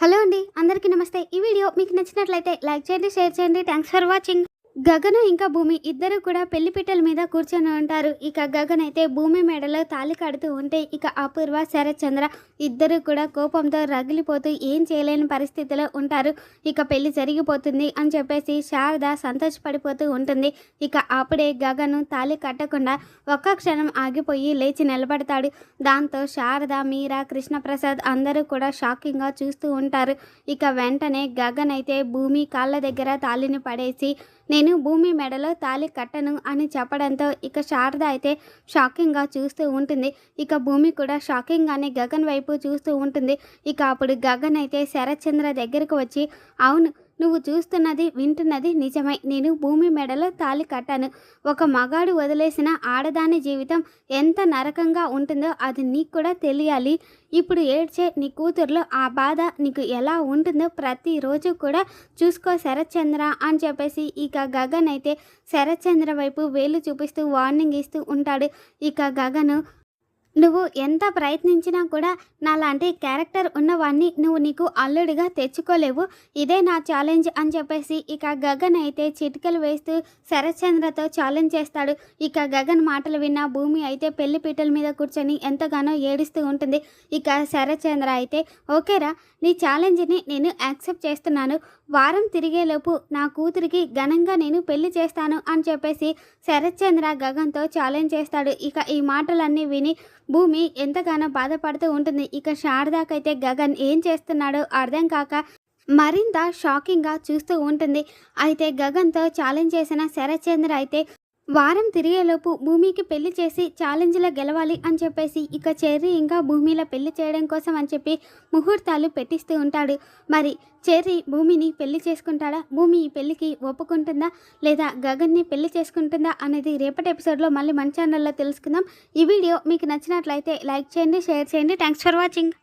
Hello అండి అందరికీ నమస్తే. ఈ వీడియో మీకు నచ్చినట్లయితే లైక్ చేయండి షేర్ చేయండి. థ్యాంక్స్ ఫర్ వాచింగ్ గగను ఇంకా భూమి ఇద్దరు కూడా పెళ్ళిపీటల మీద కూర్చొని ఉంటారు. ఇక గగన్ అయితే భూమి మెడలో తాళి కడుతూ ఉంటే ఇక అపూర్వ శరత్చంద్ర ఇద్దరు కూడా కోపంతో రగిలిపోతూ ఏం చేయలేని పరిస్థితిలో ఉంటారు. ఇక పెళ్ళి జరిగిపోతుంది అని చెప్పేసి శారద సంతోషపడిపోతూ ఉంటుంది. ఇక అప్పుడే గగను తాళి కట్టకుండా ఒక్క క్షణం ఆగిపోయి లేచి నిలబడతాడు. దాంతో శారద మీరా కృష్ణప్రసాద్ అందరూ కూడా షాకింగ్గా చూస్తూ ఉంటారు. ఇక వెంటనే గగన్ అయితే భూమి కాళ్ళ దగ్గర తాళిని పడేసి నేను భూమి మెడలో తాళి కట్టను అని చెప్పడంతో ఇక శారద అయితే షాకింగ్గా చూస్తూ ఉంటుంది. ఇక భూమి కూడా షాకింగ్గానే గగన్ వైపు చూస్తూ ఉంటుంది. ఇక అప్పుడు గగన్ అయితే శరత్చంద్ర దగ్గరకు వచ్చి అవును నువ్వు చూస్తున్నది వింటున్నది నిజమే. నేను భూమి మెడలో తాళి కట్టాను. ఒక మగాడు వదిలేసిన ఆడదాని జీవితం ఎంత నరకంగా ఉంటుందో అది నీకు కూడా తెలియాలి. ఇప్పుడు ఏడ్చే నీ కూతుర్లో ఆ బాధ నీకు ఎలా ఉంటుందో ప్రతిరోజు కూడా చూసుకో శరత్చంద్ర అని చెప్పేసి ఇక గగన్ అయితే శరత్చంద్ర వైపు వేలు చూపిస్తూ వార్నింగ్ ఇస్తూ ఉంటాడు. ఇక గగను నువ్వు ఎంత ప్రయత్నించినా కూడా నాలాంటి క్యారెక్టర్ ఉన్నవాన్ని నువ్వు నీకు అల్లుడిగా తెచ్చుకోలేవు. ఇదే నా ఛాలెంజ్ అని చెప్పేసి ఇక గగన్ అయితే చిటికలు వేస్తూ శరత్చంద్రతో ఛాలెంజ్ చేస్తాడు. ఇక గగన్ మాటలు విన్న భూమి అయితే పెళ్ళి పీటల మీద కూర్చొని ఎంతగానో ఏడుస్తూ ఉంటుంది. ఇక శరత్చంద్ర అయితే ఓకేరా నీ ఛాలెంజ్ని నేను యాక్సెప్ట్ చేస్తున్నాను. వారం తిరిగేలోపు నా కూతురికి ఘనంగా నేను పెళ్ళి చేస్తాను అని చెప్పేసి శరత్చంద్ర గగన్తో ఛాలెంజ్ చేస్తాడు. ఇక ఈ మాటలన్నీ విని భూమి ఎంతగానో బాధపడుతూ ఉంటుంది. ఇక శారదాకైతే గగన్ ఏం చేస్తున్నాడో అర్థం కాక మరింత షాకింగ్గా చూస్తూ ఉంటుంది. అయితే గగన్తో ఛాలెంజ్ చేసిన శరత్చంద్ర అయితే వారం తిరిగేలోపు భూమికి పెళ్ళి చేసి ఛాలెంజ్లో గెలవాలి అని చెప్పేసి ఇక చెర్రీ ఇంకా భూమిలో పెళ్ళి చేయడం కోసం అని చెప్పి ముహూర్తాలు పెట్టిస్తూ ఉంటాడు. మరి చెర్రీ భూమిని పెళ్ళి చేసుకుంటాడా? భూమి ఈ పెళ్ళికి ఒప్పుకుంటుందా? లేదా గగన్ని పెళ్ళి చేసుకుంటుందా? అనేది రేపటి ఎపిసోడ్లో మళ్ళీ మన ఛానల్లో తెలుసుకుందాం. ఈ వీడియో మీకు నచ్చినట్లయితే లైక్ చేయండి షేర్ చేయండి. Thanks for watching.